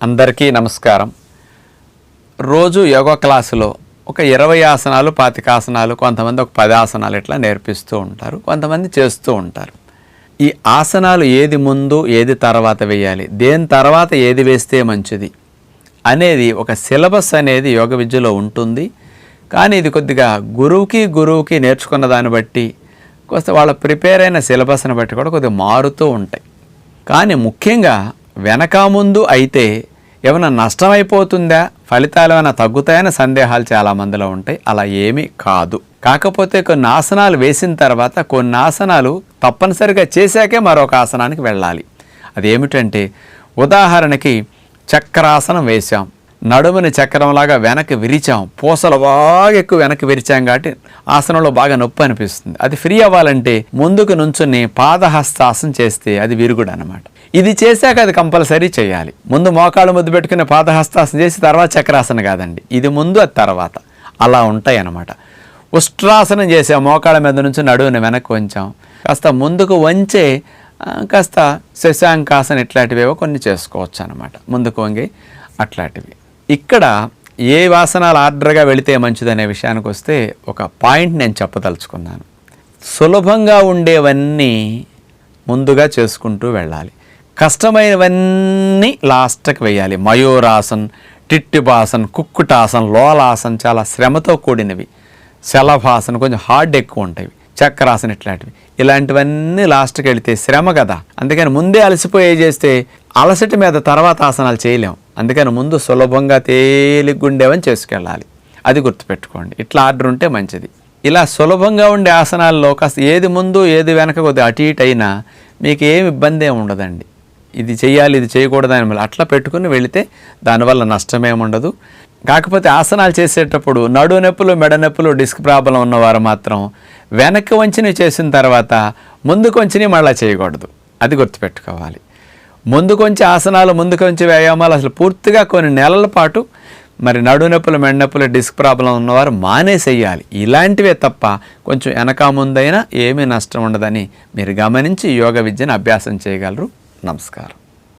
అందరికీ నమస్కారం. రోజు యోగా క్లాసులో ఒక ఇరవై ఆసనాలు పాతికాసనాలు కొంతమంది ఒక పది ఆసనాలు ఇట్లా నేర్పిస్తూ ఉంటారు కొంతమంది చేస్తూ ఉంటారు. ఈ ఆసనాలు ఏది ముందు ఏది తర్వాత వేయాలి దేని తర్వాత ఏది వేస్తే మంచిది అనేది ఒక సిలబస్ అనేది యోగ విద్యలో ఉంటుంది. కానీ ఇది కొద్దిగా గురువుకి గురువుకి నేర్చుకున్న దాన్ని బట్టి కొంత వాళ్ళ ప్రిపేర్ అయిన సిలబస్ని బట్టి కూడా కొద్దిగా మారుతూ ఉంటాయి. కానీ ముఖ్యంగా వెనక ముందు అయితే ఏమైనా నష్టమైపోతుందా? ఫలితాలు ఏమైనా తగ్గుతాయనే సందేహాలు చాలా మందిలో ఉంటాయి. అలా ఏమీ కాదు. కాకపోతే కొన్ని ఆసనాలు వేసిన తర్వాత కొన్ని ఆసనాలు తప్పనిసరిగా చేశాకే మరొక ఆసనానికి వెళ్ళాలి. అదేమిటంటే ఉదాహరణకి చక్రాసనం వేశాం. నడుముని చక్రంలాగా వెనక్కి విరిచాం. పూసలు బాగా ఎక్కువ వెనక్కి విరిచాం కాబట్టి ఆసనంలో బాగా నొప్పి అనిపిస్తుంది. అది ఫ్రీ అవ్వాలంటే ముందుకు నుంచుని పాదహస్తాసనం చేస్తే అది విరుగుడు అనమాట ఇది చేశాక అది కంపల్సరీ చేయాలి. ముందు మోకాళ్ళు ముద్దు పెట్టుకుని పాదహస్తాసన చేసి తర్వాత చక్రాసనం కాదండి. ఇది ముందు అది తర్వాత. అలా ఉంటాయి అన్నమాట ఉష్ట్రాసనం చేసే మోకాళ్ళ మీద నుంచి నడువుని వెనక్కి వంచాం. కాస్త ముందుకు వంచే కాస్త శశాంకాసన ఇట్లాంటివేవో కొన్ని చేసుకోవచ్చు అనమాట ముందుకు వంగి అట్లాంటివి. ఇక్కడ ఏ వాసనాలు ఆర్డర్గా వెళితే మంచిదనే విషయానికి వస్తే ఒక పాయింట్ నేను చెప్పదలుచుకున్నాను. సులభంగా ఉండేవన్నీ ముందుగా చేసుకుంటూ వెళ్ళాలి. కష్టమైనవన్నీ లాస్ట్కి వేయాలి. మయూరాసన్ టిట్టిబాసన్ కుక్కుటాసన్ లోలాసన్ చాలా శ్రమతో కూడినవి. శలభాసన్ కొంచెం హార్డ్ ఎక్కువ ఉంటాయి. చక్రాసన ఇట్లాంటివి. ఇలాంటివన్నీ లాస్ట్కి వెళితే శ్రమ కదా. అందుకని ముందే అలసిపోయే చేస్తే అలసటి మీద తర్వాత ఆసనాలు చేయలేం. అందుకని ముందు సులభంగా తేలిగ్గుండేవని చేసుకెళ్ళాలి. అది గుర్తుపెట్టుకోండి. ఇట్లా ఆర్డర్ ఉంటే మంచిది. ఇలా సులభంగా ఉండే ఆసనాల్లో కాస్త ఏది ముందు ఏది వెనక కొద్దిగా అటు ఇటు అయినా మీకు ఏమి ఇబ్బంది ఏమి ఉండదండి. ఇది చేయాలి ఇది చేయకూడదని మళ్ళీ అట్లా పెట్టుకుని వెళితే దానివల్ల నష్టమేముండదు కాకపోతే ఆసనాలు చేసేటప్పుడు నడు నొప్పులు మెడ నొప్పులు డిస్క్ ప్రాబ్లం ఉన్నవారు మాత్రం వెనక్కి వంచిని చేసిన తర్వాత ముందుకు వంచిని మళ్ళీ చేయకూడదు. అది గుర్తుపెట్టుకోవాలి. ముందుకు వంచి ఆసనాలు ముందుకు వంచి వ్యాయామాలు అసలు పూర్తిగా కొన్ని నెలల పాటు మరి నడు నొప్పులు మెడ నొప్పులు డిస్క్ ప్రాబ్లం ఉన్నవారు మానేసేయాలి. ఇలాంటివే తప్ప కొంచెం వెనక ముందైనా ఏమీ నష్టం ఉండదని మీరు గమనించి యోగ విద్యను అభ్యాసం చేయగలరు. నమస్కారం